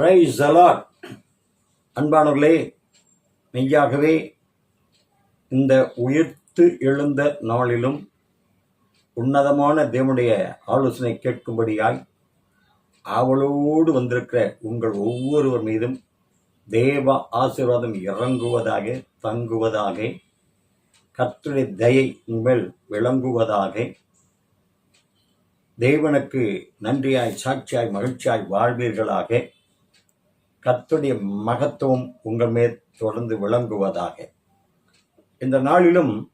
Price allot அன்பானவர்களே மெய்யாகவே இந்த உயிர்த்து எழுந்த நாளிலும் உன்னதமான தேவனுடைய ஆலோசனை கேட்கும்படியாய் அவளோடு வந்திருக்கிற உங்கள் ஒவ்வொருவர் மீதும் தேவ ஆசீர்வாதம் இறங்குவதாக தங்குவதாக கத்துடைய தயை உங்கள் விளங்குவதாக தேவனுக்கு நன்றியாய் சாட்சியாய் மகிழ்ச்சியாய் வாழ்வீர்களாக. கத்துடைய மகத்துவம் உங்கள் மேல் தொடர்ந்து விளங்குவதாக. இந்த நாளிலும்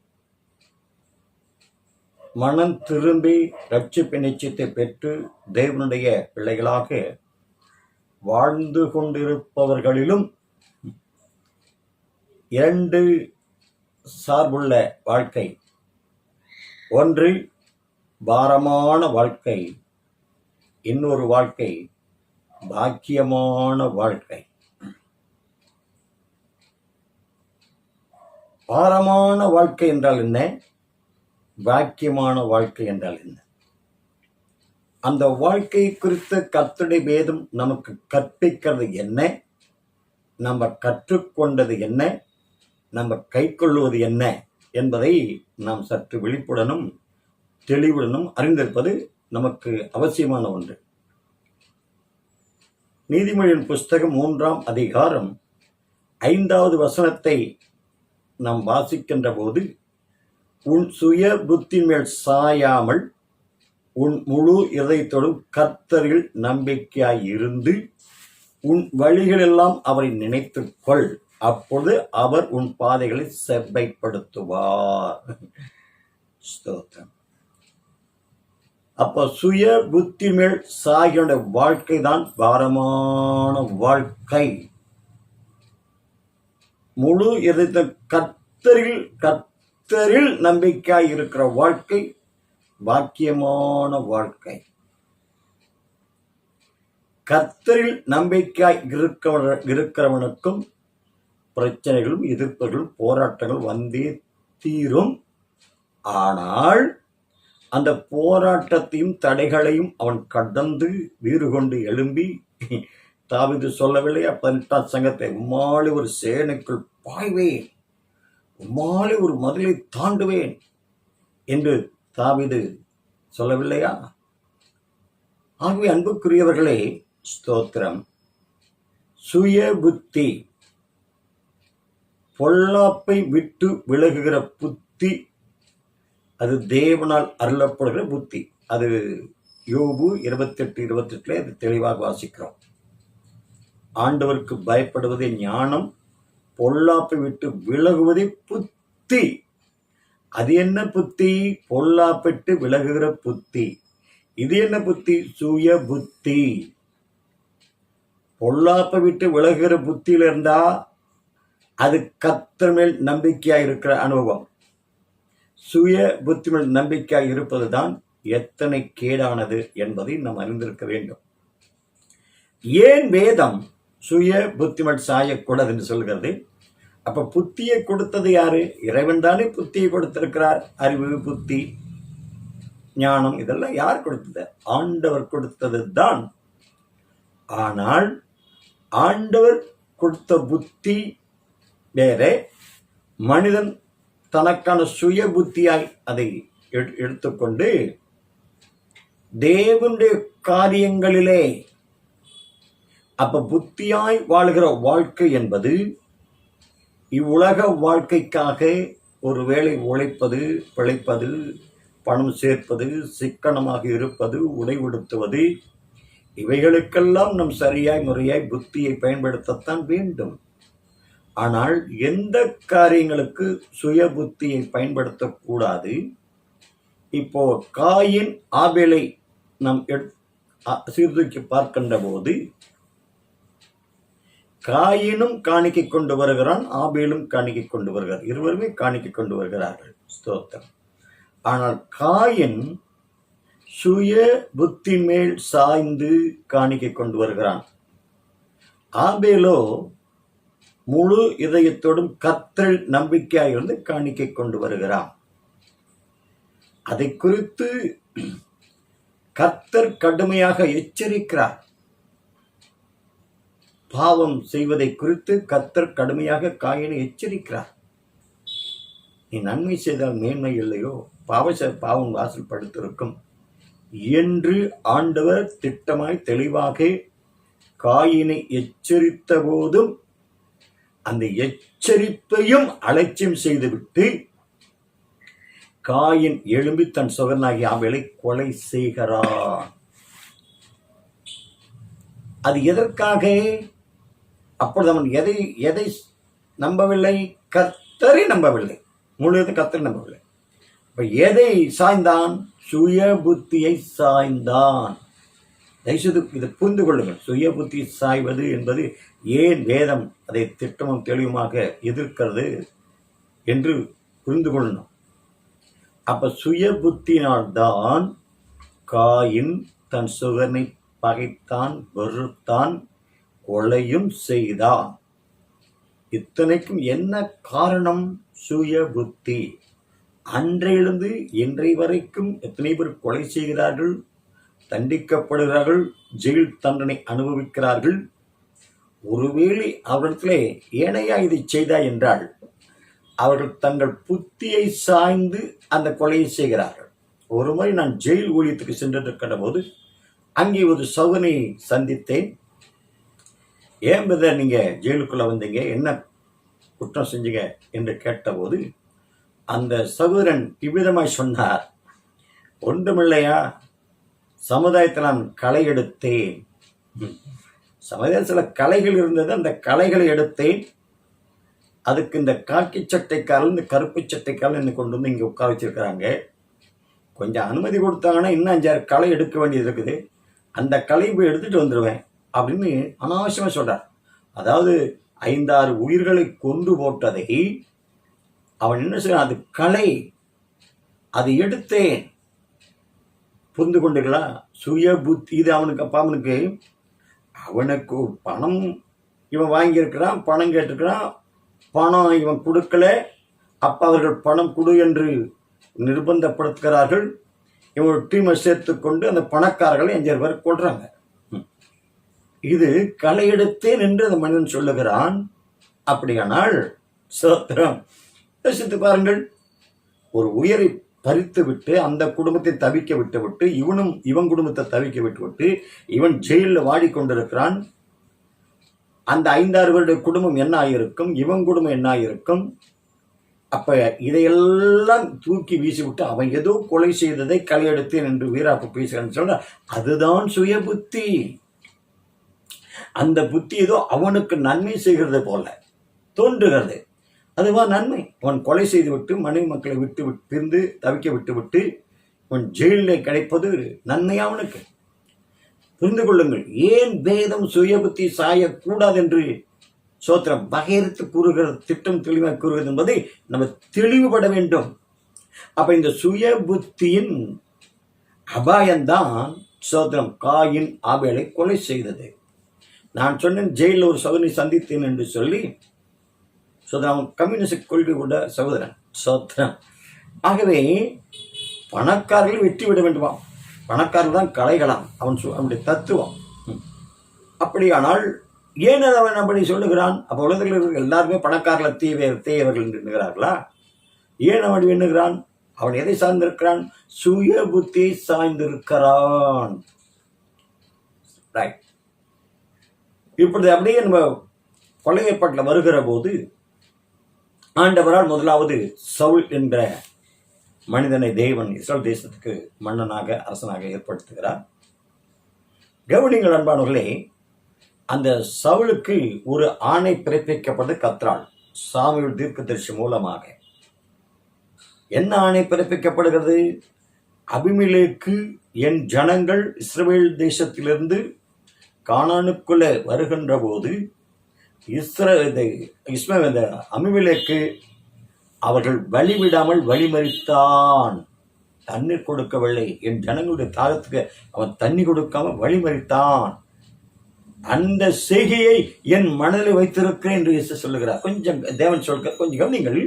மனம் திரும்பி ரட்சிப்பு நிச்சயத்தை பெற்று தேவனுடைய பிள்ளைகளாக வாழ்ந்து கொண்டிருப்பவர்களிலும் இரண்டு சார்புள்ள வாழ்க்கை. ஒன்று பாரமான வாழ்க்கை. இன்னொரு வாழ்க்கை பாக்கியமான வாழ்க்கை. பாரமான வாழ்க்கை என்றால் என்ன? பாக்கியமான வாழ்க்கை என்றால் என்ன? அந்த வாழ்க்கை குறித்த கத்துடை வேதம் நமக்கு கற்பிக்கிறது என்ன? நம்ம கற்றுக்கொண்டது என்ன? நம்ம கைக்கொள்வது என்ன? என்பதை நாம் சற்று விழிப்புடனும் தெளிவுடனும் அறிந்திருப்பது நமக்கு அவசியமான ஒன்று. நீதிமொழியின் புஸ்தகம் மூன்றாம் அதிகாரம் ஐந்தாவது வசனத்தை நாம் வாசிக்கின்ற போது உன் சுய புத்தி மேல் சாயாமல் உன் முழு இதயத்தோடும் கர்த்தரில் நம்பிக்கையாய் இருந்து உன் வழிகளெல்லாம் அவரை நினைத்துக் கொள். அப்பொழுது அவர் உன் பாதைகளை செவ்வைப்படுத்துவார். ஸ்தோத்திரம். அப்ப சுய புத்தி மேல் சாகியோட வாழ்க்கை தான் பாரமான வாழ்க்கை. முழு எதிர்த்த கத்தரில் கத்தரில் நம்பிக்கையாக இருக்கிற வாழ்க்கை பாக்கியமான வாழ்க்கை. கத்தரில் நம்பிக்கையாய் இருக்கிறவன இருக்கிறவனுக்கும் பிரச்சனைகளும் எதிர்ப்புகளும் போராட்டங்கள் வந்தே தீரும். ஆனால் அந்த போராட்டத்தையும் தடைகளையும் அவன் கடந்து வீறு கொண்டு எழும்பி தாவிது சொல்லவில்லையா பதினெட்டாம் சங்கத்தை உம்மாலே ஒரு சேனைக்குள் பாய்வேன் உம்மாலே ஒரு மதிலை தாண்டுவேன் என்று தாவிது சொல்லவில்லையா? ஆகவே அன்புக்குரியவர்களே ஸ்தோத்திரம். சுய புத்தி பொல்லாப்பை விட்டு விலகுகிற புத்தி அது தேவனால் அருளப்படுகிற புத்தி. அது யோபு இருபத்தெட்டு இருபத்தெட்டுல அது தெளிவாக வாசிக்கிறோம். ஆண்டவருக்கு பயப்படுவதே ஞானம் பொல்லாப்பை விட்டு விலகுவதே புத்தி. அது என்ன புத்தி? பொல்லாப்பிட்டு விலகுகிற புத்தி. இது என்ன புத்தி? சுய புத்தி. பொல்லாப்பை விட்டு விலகுகிற புத்தியில் இருந்தா அது கத்தர் மேல் நம்பிக்கையாக இருக்கிற அனுபவம். சுய புத்தி மேல் நம்பிக்கையா இருப்பதுதான் எத்தனை கேடானது என்பதை நாம் அறிந்திருக்க வேண்டும். ஏன் வேதம் சுய புத்திமட் சாயக்கூடாது என்று சொல்கிறது? அப்ப புத்தியை கொடுத்தது யாரு? இறைவன் தானே புத்தியை கொடுத்திருக்கிறார். அறிவு புத்தி ஞானம் இதெல்லாம் யார் கொடுத்தது? ஆண்டவர் கொடுத்தது தான் ஆனால் ஆண்டவர் கொடுத்த புத்தி வேற மனிதன் தனக்கான சுய புத்தியாய் அதை எடு- எடுத்துக்கொண்டு தேவனுடைய காரியங்களிலே அப்ப புத்தியாய் வாழ்கிற வாழ்க்கை என்பது இவ்வுலக வாழ்க்கைக்காக ஒருவேளை உழைப்பது பிழைப்பது பணம் சேர்ப்பது சிக்கனமாக இருப்பது உடைவுடுத்துவது இவைகளுக்கெல்லாம் நம் சரியாய் முறையாய் புத்தியை பயன்படுத்தத்தான் வேண்டும். ஆனால் எந்த காரியங்களுக்கு சுய புத்தியை பயன்படுத்தக்கூடாது? இப்போ காயின் ஆபேலை நாம் சீர்தூக்கி பார்க்கின்ற போது காயினும் காணிக்கை கொண்டு வருகிறான் ஆபேலும் காணிக்கை கொண்டு வருகிறார். இருவருமே காணிக்கை கொண்டு வருகிறார்கள். ஸ்தோத்திரம். ஆனால் காயின் சுய புத்தி மேல் சாய்ந்து காணிக்கை கொண்டு வருகிறான். ஆபேலோ முழு இதயத்தோடும் கத்தல் நம்பிக்கையாயிருந்து காணிக்கை கொண்டு வருகிறான் அதை குறித்து கத்தர் கடுமையாக எச்சரிக்கிறார். பாவம் செய்வதை குறித்து கத்தர் கடுமையாக காயினை எச்சரிக்கிறார். நீ நன்மை செய்தால் மேன்மை இல்லையோ? பாவச பாவம் வாசல் படுத்திருக்கும் என்று ஆண்டவர் திட்டமாய் தெளிவாக காயினை எச்சரித்த போதும் அந்த எச்சரிப்பையும் அலட்சியம் செய்துவிட்டு காயின் எழும்பி தன் சுகனாகி அவளை கொலை செய்கிறான். அது எதற்காக? அப்பொழுது அவன் எதை எதை நம்பவில்லை? கத்தரை நம்பவில்லை. முழுவதும் கத்தரை நம்பவில்லை. இப்போ எதை சாய்ந்தான்? சுய புத்தியை சாய்ந்தான். தயவுசெய்து இதை புரிந்து கொள்ளுங்கள். சுய புத்தி சாய்வது என்பது ஏன் வேதம் அதை திட்டமும் தெளிவுமாக எதிர்க்கிறது என்று புரிந்து கொள்ளணும். அப்போ சுய புத்தினால்தான் காயின் தன் சுகனை பகைத்தான் வெறுத்தான் கொலையும் செய்தான். இத்தனைக்கும் என்ன காரணம் சுய புத்தி? அன்றையிலிருந்து இன்றை வரைக்கும் எத்தனை பேர் கொலை செய்கிறார்கள்? தண்டிக்கப்படுகிறார்கள் ஜெயில் தண்டனை அனுபவிக்கிறார்கள். ஒருவேளை அவரிடத்திலே ஏனையா இதை செய்தா என்றால் அவர்கள் தங்கள் புத்தியை சாய்ந்து அந்த கொலையை செய்கிறார்கள். ஒரு முறை நான் ஜெயில் ஊழியத்துக்கு சென்றிருக்கின்ற போது அங்கே ஒரு சகுனை சந்தித்தேன். ஏன் பிரதர் நீங்கள் ஜெயிலுக்குள்ளே வந்தீங்க? என்ன குற்றம் செஞ்சீங்க? என்று கேட்டபோது அந்த சகோதரன் இவ்விதமாய் சொன்னார் ஒன்றுமில்லையா? சமுதாயத்தில் நான் களை எடுத்தேன். ம். சமுதாயத்தில் சில கலைகள் இருந்தது அந்த கலைகளை எடுத்தேன். அதுக்கு இந்த காக்கி சட்டைக்காரன் இந்த கருப்பு சட்டைக்காரன் என்னை கொண்டு வந்து இங்கே உட்கார வச்சிருக்கிறாங்க. கொஞ்சம் அனுமதி கொடுத்தாங்கன்னா இன்னும் அஞ்சாறு களை எடுக்க வேண்டியது இருக்குது. அந்த களை போய் எடுத்துட்டு வந்துடுவேன் அப்படின்னு அனாவசியமாக சொல்கிறார் அதாவது ஐந்தாறு உயிர்களை கொண்டு போட்டதை அவன் என்ன செய்யறான் அது கலை அது எடுத்தேன். புரிந்து கொண்டீர்களா? சுய புத்தி இது அவனுக்கு அப்பா அவனுக்கு அவனுக்கு பணம் இவன் வாங்கியிருக்கிறான் பணம் கேட்டிருக்கிறான் பணம் இவன் கொடுக்கல அப்பா அவர்கள் பணம் கொடு என்று நிர்பந்தப்படுத்துகிறார்கள். இவன் ஒரு டீமை சேர்த்து கொண்டு அந்த பணக்காரர்களை அஞ்சு பேர் கொள்றாங்க ம். இது களை எடுத்தேன் அந்த மனிதன் சொல்லுகிறான். அப்படியானால் சோத்திரம் யோசித்து பாருங்கள் ஒரு உயரை பறித்து விட்டு அந்த குடும்பத்தை தவிக்க விட்டு விட்டு இவனும் இவன் குடும்பத்தை தவிக்க விட்டு விட்டு இவன் ஜெயிலில் வாடிக்கொண்டிருக்கிறான். அந்த ஐந்தாறு வருட குடும்பம் என்ன ஆகியிருக்கும் இவன் குடும்பம் என்ன ஆகியிருக்கும் அப்ப இதையெல்லாம் தூக்கி வீசிவிட்டு அவன் ஏதோ கொலை செய்ததை கலையெடுத்தேன் என்று வீராப்பு பேசுகிறான்னு சொன்ன அதுதான் சுய புத்தி. அந்த புத்தி ஏதோ அவனுக்கு நன்மை செய்கிறது போல தோன்றுகிறது. அதுவா நன்மை. அவன் கொலை செய்துவிட்டு மனைவி மக்களை விட்டு விட்டு பிரிந்து தவிக்க விட்டு விட்டு அவன் ஜெயிலில் கிடைப்பது நன்மை அவனுக்கு. புரிந்து கொள்ளுங்கள் ஏன் வேதம் சுயபுத்தி சாயக்கூடாது என்று சோத்திரம் வகையறுத்து கூறுகிறது திட்டம் தெளிவாக கூறுகிறது என்பதை நம்ம தெளிவுபட வேண்டும். அப்ப இந்த சுய புத்தியின் அபாயம்தான் சோத்திரம் காயின் ஆபேலை கொலை செய்தது. நான் சொன்னேன் ஜெயிலில் ஒரு சோதனை சந்தித்தேன் என்று சொல்லி சோதரன் அவன் கம்யூனிஸ்ட் கொள்கை கொண்ட சகோதரன் சோத்ரன். ஆகவே பணக்காரர்கள் வெற்றி விட வேண்டுமாம். பணக்காரர்கள் தான் கலைகளாம் அவன் சொ- அவனுடைய தத்துவம். அப்படியானால் ஏன் அவன் அப்படி சொல்லுகிறான்? அப்போ உலகத்தில் இருக்கிற எல்லாருமே பணக்காரர்கள் தீவிர தேயவர்கள் என்று எண்ணுகிறார்களா? ஏன் அவன் எண்ணுகிறான்? அவன் எதை சார்ந்திருக்கிறான்? சுய புத்தி சாய்ந்திருக்கிறான். ரைட் இப்படி அப்படியே நம்ம கொலை வருகிற போது ஆண்டவரால் முதலாவது சவுல் என்ற மனிதனை தேவன் இஸ்ரேல் தேசத்துக்கு மன்னனாக அரசனாக ஏற்படுத்துகிறார். கவனிங்கள் அன்பானவர்களே அந்த சவுளுக்கு ஒரு ஆணை பிறப்பிக்கப்பட்டு கத்ராள் தீர்க்க தீர்க்கதரிசி மூலமாக. என்ன ஆணை பிறப்பிக்கப்படுகிறது? அபிமிலேக்கு என் ஜனங்கள் இஸ்ரேல் தேசத்திலிருந்து காணானுக்குள்ளே வருகின்ற போது இஸ்ர இஸ்ம இந்த அபிமிலேக்கு அவர்கள் வழிவிடாமல் வழிமறித்தான். தண்ணீர் கொடுக்கவில்லை. என் ஜனங்களுடைய தாகத்துக்கு அவன் தண்ணி கொடுக்காம வழிமறித்தான். அந்த செய்கையை என் மனதில் வைத்திருக்கிறேன் என்று இயேசு சொல்லுகிறார். கொஞ்சம் தேவன் சொல்கிற கொஞ்சம் கவனிங்கள்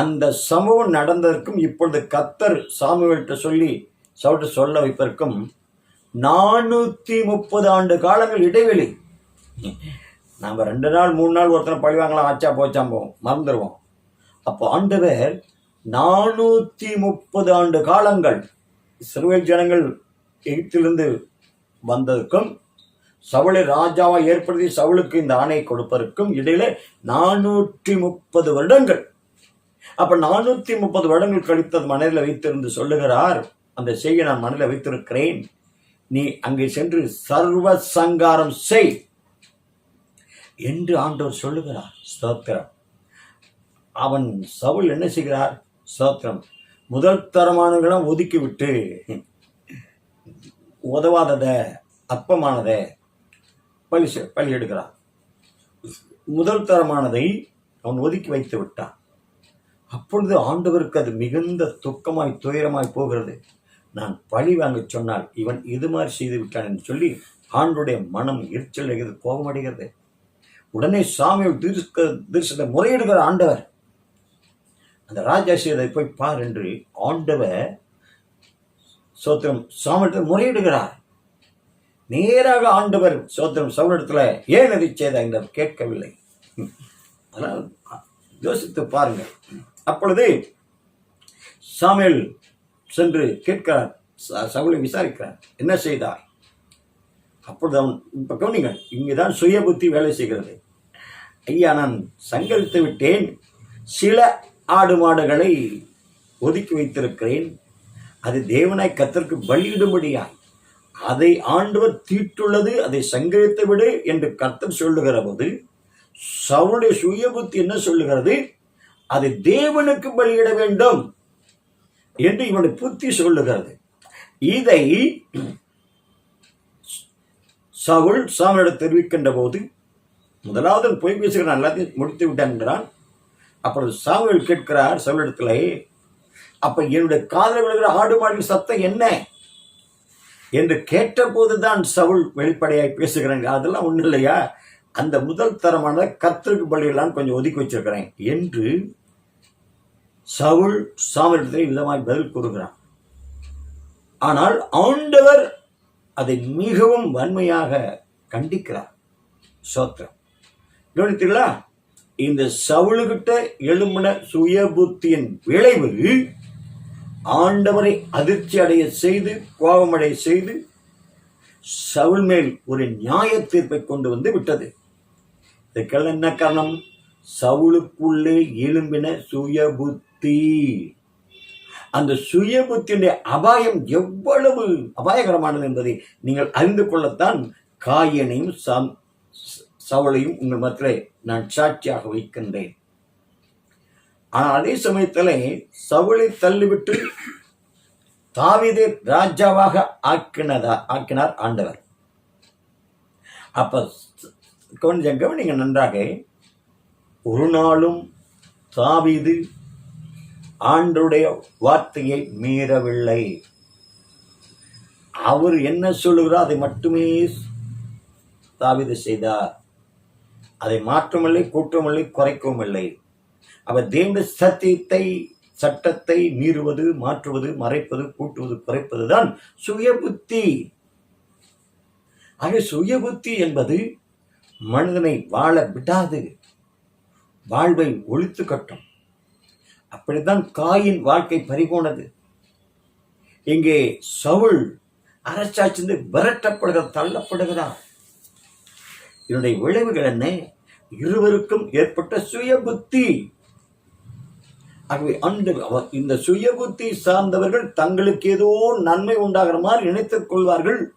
அந்த சம்பவம் நடந்ததற்கும் இப்பொழுது கத்தர் சாமுவேல்கிட்ட சொல்லி சவுட்டு சொல்ல வைப்பதற்கும் நானூத்தி முப்பது ஆண்டு காலங்கள் இடைவெளி. நாம் ரெண்டு நாள் மூணு நாள் ஒருத்தனை பழி வாங்கலாம் ஆச்சா போச்சாம் போவோம் மறந்துடுவோம் அப்போ ஆண்டவர் நானூற்றி முப்பது ஆண்டு காலங்கள் சிறுவை ஜனங்கள் எகிப்திலிருந்து வந்ததுக்கும் சவுளை ராஜாவை ஏற்படுத்தி சவுளுக்கு இந்த ஆணை கொடுப்பதற்கும் இடையில நானூற்றி முப்பது வருடங்கள். அப்ப நானூற்றி முப்பது வருடங்கள் கழித்தது மனதில் வைத்திருந்து சொல்லுகிறார் அந்த செய்ய நான் மனதில் வைத்திருக்கிறேன். நீ அங்கே சென்று சர்வ சங்காரம் செய். என்று ஆண்டவர் சொல்லுகிறார். ஸ்தோத்திரம். அவன் சவுல் என்ன செய்கிறார்? ஸ்தோத்திரம். முதல் தரமானவர்களும் ஒதுக்கி விட்டு உதவாதத அற்பமானத பழி செ- பழி எடுக்கிறான் முதல் தரமானதை அவன் ஒதுக்கி வைத்து விட்டான். அப்பொழுது ஆண்டவருக்கு அது மிகுந்த துக்கமாய் துயரமாய் போகிறது. நான் பழி வாங்க சொன்னால் இவன் இது மாதிரி செய்து விட்டான் என்று சொல்லி ஆண்டுடைய மனம் எரிச்சல் கோபமடைகிறது உடனே சாமியில் தீர்க்க தீர்ஷத்தை முறையிடுகிற ஆண்டவர். அந்த ராஜா போய் பார் என்று ஆண்டவர் சோத்திரம் சாமியிடத்தில் முறையிடுகிறார். நேராக ஆண்டவர் சோத்திரம் சவுனிடத்தில் ஏன் அதை செய்த என்று கேட்கவில்லை. அதனால் யோசித்து பாருங்கள். அப்பொழுது சாமியல் சென்று கேட்கிறார் ச- விசாரிக்கிறார் என்ன செய்தார்? அப்பொழுது அவன் இப்ப கவனிங்கள் இங்குதான் சுய புத்தி வேலை செய்கிறது. ஐயா நான் சங்கரித்து விட்டேன். சில ஆடு மாடுகளை ஒதுக்கி வைத்திருக்கிறேன். அது தேவனாய் கத்திற்கு பலியிடும்படியாய். அதை ஆண்டவர் தீட்டுள்ளது அதை சங்கரித்து விடு என்று கர்த்தர் சொல்லுகிற போது சவுளுடைய சுய புத்தி என்ன சொல்லுகிறது? அது தேவனுக்கு பலியிட வேண்டும் என்று இவனுடைய புத்தி சொல்லுகிறது. இதை சவுல் சாமியிடம் தெரிவிக்கின்ற போது முதலாவது பொய் பேசுகிறான் எல்லாத்தையும் முடித்து விட்டான் என்கிறான் அப்பொழுது சாமுவேல் கேட்கிறார் சவுலிடத்துல அப்ப என்னுடைய காதல் விழுகிற ஆடு மாடின் சத்தம் என்ன? என்று கேட்டபோது தான் சவுல் வெளிப்படையாய் பேசுகிறேங்க அதெல்லாம் ஒன்றும் இல்லையா? அந்த முதல் தரமான கர்த்தருக்கு பலியெல்லாம் கொஞ்சம் ஒதுக்கி வச்சிருக்கிறேன் என்று சவுல் சாமியிடத்தில் விதமாய் பதில் கூறுகிறான். ஆனால் ஆண்டவர் அதை மிகவும் வன்மையாக கண்டிக்கிறார். சோத்திரம். கவனித்தீங்களா இந்த சவுளுகிட்ட எழும்பின சுயபுத்தியின் விளைவு ஆண்டவரை அதிர்ச்சி அடைய செய்து கோபமடைய செய்து சவுல் மேல் ஒரு நியாய தீர்ப்பை கொண்டு வந்து விட்டது. இதுக்கெல்லாம் என்ன காரணம்? சவுளுக்குள்ளே எழும்பின சுயபுத்தி. அந்த சுயபுத்தியுடைய அபாயம் எவ்வளவு அபாயகரமானது என்பதை நீங்கள் அறிந்து கொள்ளத்தான் காயனையும் சம்- சவளையும் உங்கள் மத்தியிலே நான் சாட்சியாக வைக்கின்றேன். ஆனால் அதே சமயத்தில் சவுளை தள்ளிவிட்டு தாவீதை ராஜாவாக ஆக்கினதா ஆக்கினார் ஆண்டவர். அப்ப கொஞ்சம் கவனிங்க நன்றாக. ஒரு நாளும் தாவீது ஆண்டுடைய வார்த்தையை மீறவில்லை. அவர் என்ன சொல்லுகிறார் அதை மட்டுமே தாவித செய்தார். அதை மாற்றமில்லை கூட்டமில்லை குறைக்கவும் இல்லை அவர் தேவனுடைய சத்தியத்தை சட்டத்தை மீறுவது மாற்றுவது மறைப்பது கூட்டுவது குறைப்பது தான் சுயபுத்தி ஆக சுயபுத்தி என்பது மனிதனை வாழ விடாது. வாழ்வை ஒழித்து கட்டும். அப்படித்தான் காயின் வாழ்க்கை பறிபோனது. இங்கே சவுள் அரசாட்சிந்து விரட்டப்படுகிறார் தள்ளப்படுகிறார். இதனுடைய விளைவுகள் என்ன? இருவருக்கும் ஏற்பட்ட சுயபுத்தி. ஆகவே அந்த அவ- இந்த சுயபுத்தி சார்ந்தவர்கள் தங்களுக்கு ஏதோ நன்மை உண்டாகிற மாதிரி நினைத்துக் கொள்வார்கள்.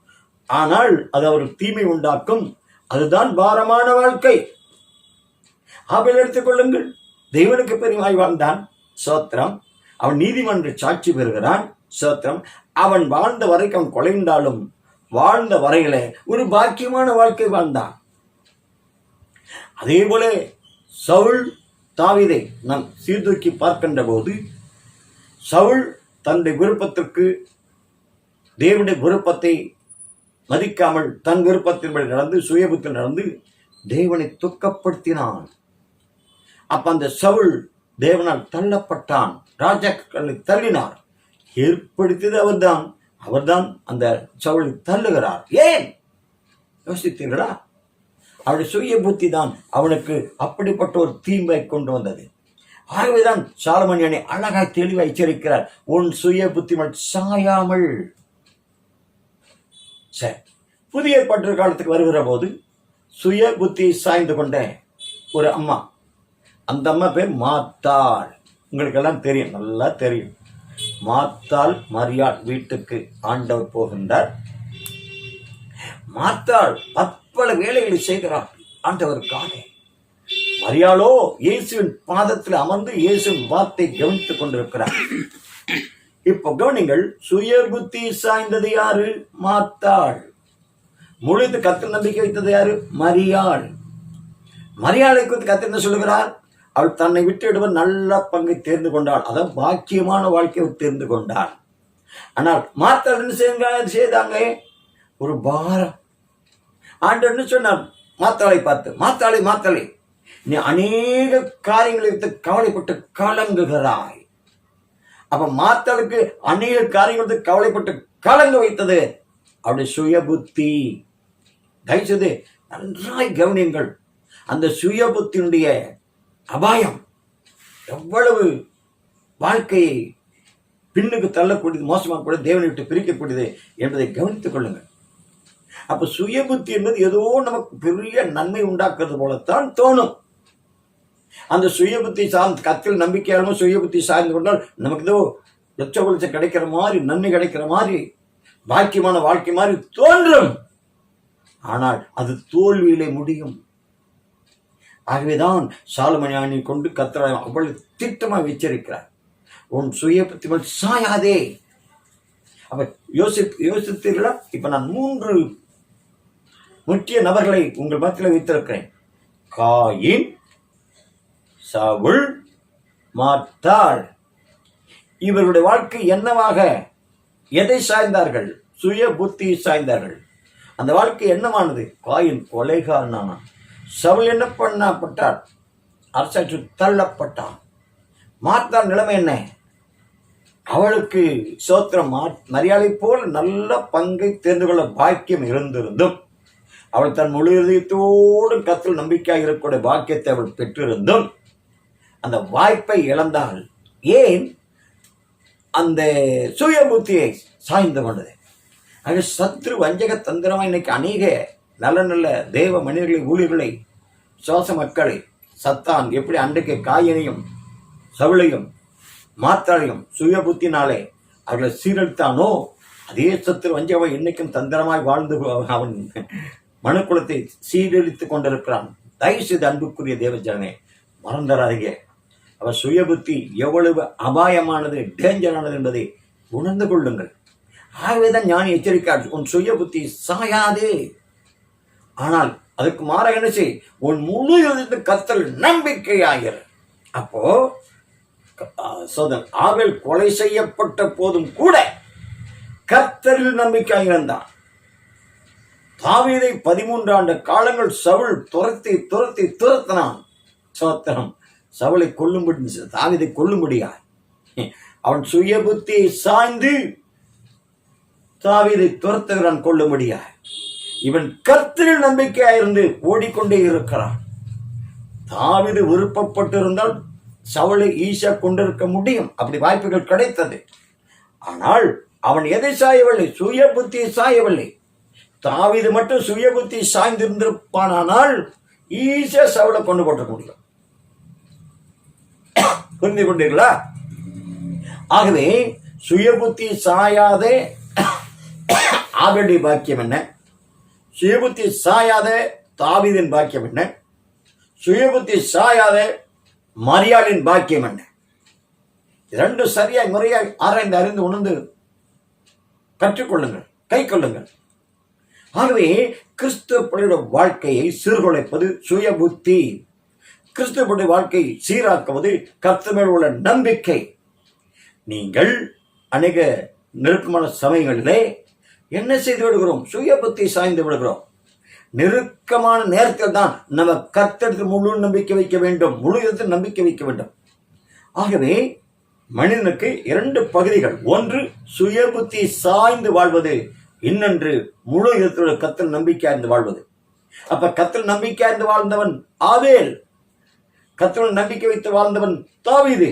ஆனால் அது அவருக்கு தீமை உண்டாக்கும். அதுதான் பாரமான வாழ்க்கை. ஆபேல் எடுத்துக் கொள்ளுங்கள். தெய்வனுக்கு பெருமாய் வாழ்ந்தான். சோத்திரம். அவன் நீதிமன்ற சாட்சி பெறுகிறான். சோத்திரம். அவன் வாழ்ந்த வரைக்கும் அவன் கொலைந்தாலும் வாழ்ந்த வரையில ஒரு பாக்கியமான வாழ்க்கை வாழ்ந்தான். அதே போல சவுல் தாவிதை நாம் சீர்தூக்கி பார்க்கின்ற போது சவுல் தன்னுடைய விருப்பத்திற்கு தேவனுடைய விருப்பத்தை மதிக்காமல் தன் விருப்பத்தின்படி நடந்து சுயபுத்தில் நடந்து தேவனை துக்கப்படுத்தினான். அப்ப அந்த சவுல் தேவனால் தள்ளப்பட்டான். ராஜாக்களை தள்ளினார். ஏற்படுத்தியது அவர்தான். அவர்தான் அந்த சவுளை தள்ளுகிறார். ஏன்? யோசித்தீர்களா? அவருடைய சுய புத்தி தான் அவனுக்கு அப்படிப்பட்ட ஒரு தீம்பை கொண்டு வந்தது. ஆகவேதான் சாலமணியனை அழகாய் தெளிவாய் எச்சரிக்கிறார். உன் சுய புத்திமல் சாயாமல். சரி புதிய ஏற்பாட்டு காலத்துக்கு வருகிற போது சுய புத்தி சாய்ந்து கொண்ட ஒரு அம்மா அந்த அம்மா பேர் மாத்தாள். உங்களுக்கெல்லாம் தெரியும் நல்லா தெரியும். மாத்தாள் மரியாள் வீட்டுக்கு ஆண்டவர் போகின்றார். மாத்தாள் பற்பல வேலைகளை செய்கிறார் ஆண்டவருக்காக. மரியாளோ இயேசுவின் பாதத்தில் அமர்ந்து இயேசுவின் வார்த்தை கவனித்துக் கொண்டிருக்கிறார். இப்போ கவனிங்கள் சுய புத்தி சாய்ந்தது யாரு? மாத்தாள். முழுது கத்து நம்பிக்கை வைத்தது யாரு? மரியாள். மரியாதை குறித்து கத்து என்ன சொல்லுகிறார்? அவள் தன்னை விட்டுவிடுவன் நல்ல பங்கை தேர்ந்து கொண்டாள். அதான் பாக்கியமான வாழ்க்கையை தேர்ந்து கொண்டாள். ஆனால் மாத்தாள் என்ன செய்யுங்க? செய்தாங்க? ஒரு பாரம். ஆண்டவர் என்ன சொன்னார்? மாத்தாளை பார்த்து மாத்தாளை மாத்தாளை நீ அநேக காரியங்களை வைத்து கவலைப்பட்டு கலங்குகிறாய். அப்ப மாத்தாளுக்கு அநேக காரியங்கள் கவலைப்பட்டு கலங்க வைத்தது அவருடைய சுய புத்தி தயவுசெய்து நன்றாய் கவனியுங்கள். அந்த சுய புத்தியினுடைய அபாயம். எவ்வளவு வாழ்க்கையை பின்னுக்கு தள்ளக்கூடியது மோசமாக கூட தேவனை விட்டு பிரிக்கக்கூடியது என்பதை கவனித்துக் கொள்ளுங்கள். அப்ப சுய புத்தி என்பது ஏதோ நமக்கு பெரிய நன்மை உண்டாக்குறது போலத்தான் தோணும். அந்த சுய புத்தி சார்ந்த கத்தில் நம்பிக்கையாலும் சுய புத்தி சார்ந்து கொண்டால் நமக்கு ஏதோ லட்ச லட்சம் கிடைக்கிற மாதிரி நன்மை கிடைக்கிற மாதிரி பாக்கியமான வாழ்க்கை மாதிரி தோன்றும். ஆனால் அது தோல்வியிலே முடியும். ஆகவேதான் சாலமணியானை கொண்டு கத்திர அவ்வளவு திட்டமாக வச்சிருக்கிறார் உன் சுய புத்தி சாயாதே. அப்ப யோசி யோசித்தீர்களா? இப்ப நான் மூன்று முக்கிய நபர்களை உங்கள் மத்தியில் வைத்திருக்கிறேன். காயின் சவுள் மாத்தாள் இவருடைய வாழ்க்கை என்னவாக? எதை சாய்ந்தார்கள்? சுய புத்தி சாய்ந்தார்கள். அந்த வாழ்க்கை என்னவானது? காயின் கொலைகாரனானான். சவுல் என்ன பண்ணப்பட்டார் அரசு தள்ளப்பட்டான். மாத்தாள் நிலைமை என்ன? அவளுக்கு சோத்திரம் மரியாதை போல் நல்ல பங்கை தேர்ந்து கொள்ள பாக்கியம் இருந்திருந்தும் அவள் தன் முழு இதயத்தோடு கத்தில் நம்பிக்கையாக இருக்கக்கூடிய பாக்கியத்தை அவள் பெற்றிருந்தும் அந்த வாய்ப்பை இழந்தால் ஏன் அந்த சுய புத்தியை சாய்ந்து கொண்டது? ஆக சத்ரு வஞ்சக தந்திரமா இன்னைக்கு அநேக நல்ல நல்ல தேவ மனிதர்களை ஊழியர்களை சுவாச மக்களை சத்தான் எப்படி அன்றைக்கு காயினையும் சவுளையும் மாத்தாளையும் சுய புத்தினாலே அவர்களை சீரழித்தானோ அதே சத்துரு வஞ்சகவை இன்னைக்கும் தந்திரமாய் வாழ்ந்து அவன் மனுக்குலத்தை சீரழித்துக் கொண்டிருக்கிறான். தயவு செய்து அன்புக்குரிய தேவஜனே மறந்துடாதீங்க. அவர் சுய புத்தி எவ்வளவு அபாயமானது டேஞ்சரானது என்பதை உணர்ந்து கொள்ளுங்கள். ஆகவேதான் ஞானி எச்சரிக்காது உன் சுய புத்தி சாயாதே. ஆனால் அதுக்கு மாற என்ன செய்? உன் முழு எழுத்து கத்தல் நம்பிக்கையாகிற அப்போ சோதன் ஆவல் கொலை செய்யப்பட்ட போதும் கூட கர்த்தரில் நம்பிக்கை இருந்தான் தாவீதை பதிமூன்று ஆண்டு காலங்கள் சவுள் துரத்தி துரத்தி துரத்தினான். சோத்திரம் சவுளை கொல்லும்படி தாவீதை கொல்லும்படியா அவன் சுய புத்தியை சாய்ந்து தாவீதை துரத்துகிறான் கொல்லும்படியா இவன் கர்த்தரில் நம்பிக்கையாயிருந்து ஓடிக்கொண்டே இருக்கிறான். தாவிது விருப்பப்பட்டிருந்தால் சவுளை ஈஷா கொண்டிருக்க முடியும். அப்படி வாய்ப்புகள் கிடைத்தது. ஆனால் அவன் எதை சாயவில்லை? சுய புத்தி சாயவில்லை. தாவிது மட்டும் சுய புத்தி சாய்ந்திருந்திருப்பானால் ஈஸியா சவுளை கொண்டு போட்ட முடியும். புரிந்து கொண்டீர்களா? ஆகவே சுய புத்தி சாயாதே ஆகடி பாக்கியம் என்ன? சுயபுத்தி சாயாத தாவிதின் பாக்கியம் என்ன? சுயபுத்தி சாயாத மரியாளின் பாக்கியம் என்ன? இரண்டு சரியாய் முறையாய் ஆராய்ந்து அறிந்து உணர்ந்து கற்றுக்கொள்ளுங்கள் கை கொள்ளுங்கள். ஆகவே கிறிஸ்துவ வாழ்க்கையை சீர்குலைப்பது சுய புத்தி கிறிஸ்துவ வாழ்க்கையை சீராக்குவது கர்த்த மேல் உள்ள நம்பிக்கை. நீங்கள் அநேக நெருக்கமான சமயங்களிலே என்ன செய்து விடுகிறோம்? சுய புத்தி சாய்ந்து விடுகிறோம். நெருக்கமான நேரத்தில் தான் நம்ம கர்த்தருக்கு முழு நம்பிக்கை வைக்க வேண்டும். முழு விதத்தில் நம்பிக்கை வைக்க வேண்டும். ஆகவே மனிதனுக்கு இரண்டு பகுதிகள். ஒன்று சுய புத்தி சாய்ந்து வாழ்வது. இன்னொன்று முழு விதத்தோட கத்தல் நம்பிக்கை வாழ்வது. அப்ப கத்தல் நம்பிக்கை இருந்து வாழ்ந்தவன் ஆவேல் கத்தல் நம்பிக்கை வைத்து வாழ்ந்தவன் தாவிது.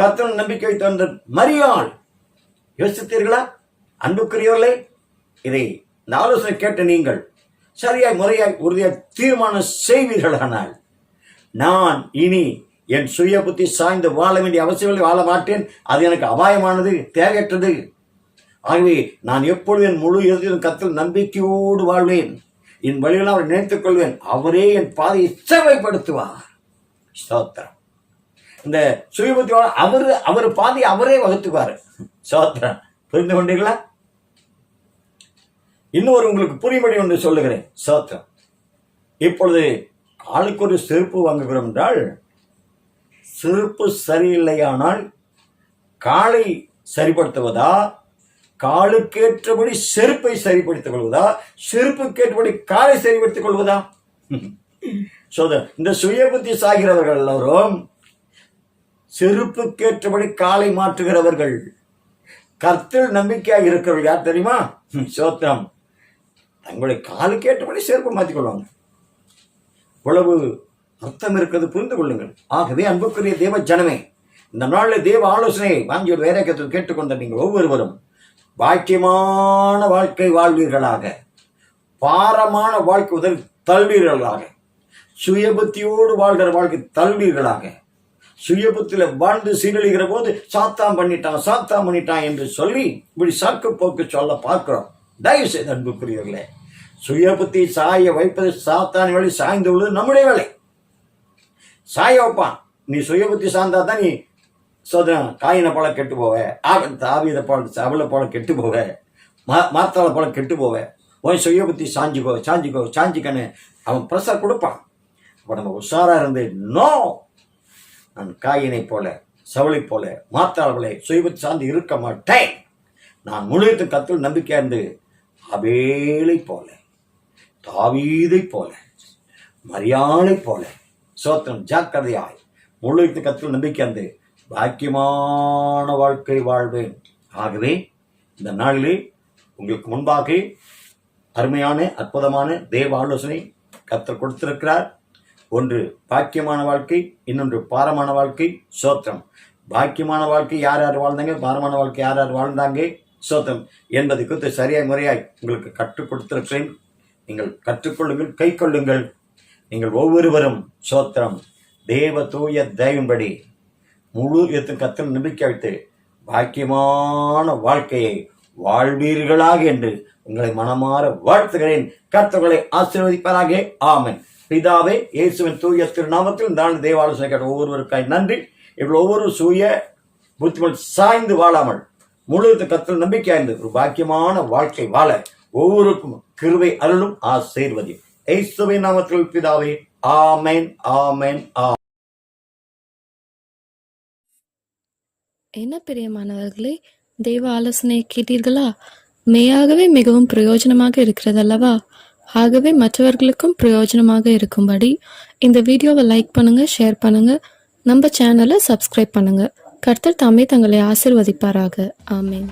கத்தல் நம்பிக்கை வைத்து வந்தவன் மரியாள். யோசித்தீர்களா? அன்புக்குரியவர்களே இதை இந்த ஆலோசனை கேட்ட நீங்கள் சரியாய் முறையாய் உறுதியாய் தீர்மானம் செய்வீர்களானால் நான் இனி என் சுய புத்தி சாய்ந்து வாழ வேண்டிய அவசியங்களை வாழ மாட்டேன். அது எனக்கு அபாயமானது தேவையற்றது. ஆகவே நான் எப்பொழுது என் முழு இறுதியும் கத்தில் நம்பிக்கையோடு வாழ்வேன். என் வழியில் அவரை நினைத்துக் கொள்வேன். அவரே என் பாதையை சேவைப்படுத்துவார் ஸ்தோத்திரம். இந்த சுயபுத்தி அவர் அவர் பாதையை அவரே வகுத்துவார் ஸ்தோத்திரம். புரிந்து கொண்டீர்களா? இன்னொரு உங்களுக்கு புரியும்படி ஒன்று சொல்லுகிறேன். ஸ்தோத்திரம் இப்பொழுது ஆளுக்கு ஒரு செருப்பு வாங்குகிறோம் என்றால் செருப்பு சரியில்லையானால் காலை சரிப்படுத்துவதா? காலுக்கேற்றபடி செருப்பை சரிப்படுத்திக் கொள்வதா? செருப்புக்கேற்றபடி காலை சரிப்படுத்திக் கொள்வதா? சோதர் இந்த சுய புத்தி சாகிறவர்கள் எல்லோரும் செருப்புக்கேற்றபடி காலை மாற்றுகிறவர்கள். கர்த்தர் நம்பிக்கையாக இருக்கிறவர்கள் யார் தெரியுமா? சோத்திரம் தங்களுடைய காலுக்கேற்றபடி செருப்பை மாற்றிக் கொள்வாங்க இவ்வளவு அர்த்தம் இருக்கிறது புரிந்து கொள்ளுங்கள். ஆகவே அன்புக்குரிய தேவ ஜனமே இந்த நாளில் தேவ ஆலோசனையை வாங்கி ஒரு வேலைக்கத்தில் கேட்டுக்கொண்ட நீங்கள் ஒவ்வொருவரும் பாக்கியமான வாழ்க்கை வாழ்வீர்களாக. பாரமான வாழ்க்கை உதவி தள்வீர்களாக. சுயபுத்தியோடு வாழ்கிற வாழ்க்கை தள்வீர்களாக. சுயபுத்தியில் வாழ்ந்து சீரழிகிற போது சாத்தான் பண்ணிட்டான் சாத்தான் பண்ணிட்டான் என்று சொல்லி இப்படி சாக்கு போக்கு சொல்ல பார்க்கிறோம். தயவு செய்து அன்புக்குரியவர்களே சுயபுத்தி சாய வைப்பது சாத்தான வழி சாய்ந்து உள்ளது நம்முடைய வேலை. சாய வைப்பான். நீ சுயபுத்தி சார்ந்தா தான் நீ சோதனை காயினை போல கெட்டு போவ ஆவன் தாவியத போல அவளை போல கெட்டு போவ மா மாத்தாளை போல கெட்டு போவ. உன் சுயபுத்தி சாஞ்சிக்கோ சாஞ்சிக்கோ சாஞ்சிக்கன்னு அவன் ப்ரெஷர் கொடுப்பான். அப்போ நம்ம உஷாரா இருந்து நோ! நான் காயினை போல சவளை போல மாத்தாளவளை சுயபுத்தி சார்ந்து இருக்க மாட்டேன். நான் முழுவதும் கத்தில் நம்பிக்கையா இருந்து அபேலை போல தாவீதை போல மரியாதை போல சோத்திரம் ஜாக்கிரதையாய் முழு கத்தில் நம்பிக்கை அந்த பாக்கியமான வாழ்க்கை வாழ்வேன். ஆகவே இந்த நாளிலே உங்களுக்கு முன்பாக அருமையான அற்புதமான தேவ ஆலோசனை கத்தர் கொடுத்திருக்கிறார். ஒன்று பாக்கியமான வாழ்க்கை இன்னொன்று பாரமான வாழ்க்கை சோத்திரம். பாக்கியமான வாழ்க்கை யார் யார் வாழ்ந்தாங்க? பாரமான வாழ்க்கை யார் யார் வாழ்ந்தாங்க? சோதம் என்பதை குறித்து சரியாய் முறையாய் உங்களுக்கு கற்றுக் கொடுத்திருக்கிறேன் நீங்கள் கற்றுக்கொள்ளுங்கள் கை கொள்ளுங்கள் நீங்கள் ஒவ்வொருவரும் சோத்திரம் தேவ தூய தெய்வம்படி முழு எத்தும் கத்தில் நம்பிக்கை வைத்து பாக்கியமான வாழ்க்கையை வாழ்வீர்களாக என்று உங்களை மனமாற வாழ்த்துகிறேன். கர்த்தர்களை ஆசீர்வதிப்பதாக ஆமன். பிதாவே இயேசுவின் தூய திருநாமத்தில் இந்த ஆண்டு தேவாலோசனை கேட்ட ஒவ்வொருவருக்காய் நன்றி. இவ்வளவு ஒவ்வொரு சுய புத்திமல் சாய்ந்து வாழாமல் முழுது கத்தல் நம்பிக்கையா இருந்தது ஒரு பாக்கியமான வாழ்க்கை வாழ ஒவ்வொருக்கும் கிருவை அருளும் ஆசீர்வதியும். ஐசுவை நாமத்தில் பிதாவே ஆமேன் ஆமென் ஆ என்ன பிரியமானவர்களே தெய்வ ஆலோசனையை கேட்டீர்களா? மெய்யாகவே மிகவும் பிரயோஜனமாக இருக்கிறதல்லவா? ஆகவே மற்றவர்களுக்கும் பிரயோஜனமாக இருக்கும்படி இந்த வீடியோவை லைக் பண்ணுங்கள் ஷேர் பண்ணுங்கள் நம்ம சேனலை சப்ஸ்கிரைப் பண்ணுங்கள் கர்த்தர் தாமே தங்களை ஆசிர்வதிப்பாராக. ஆமேன்.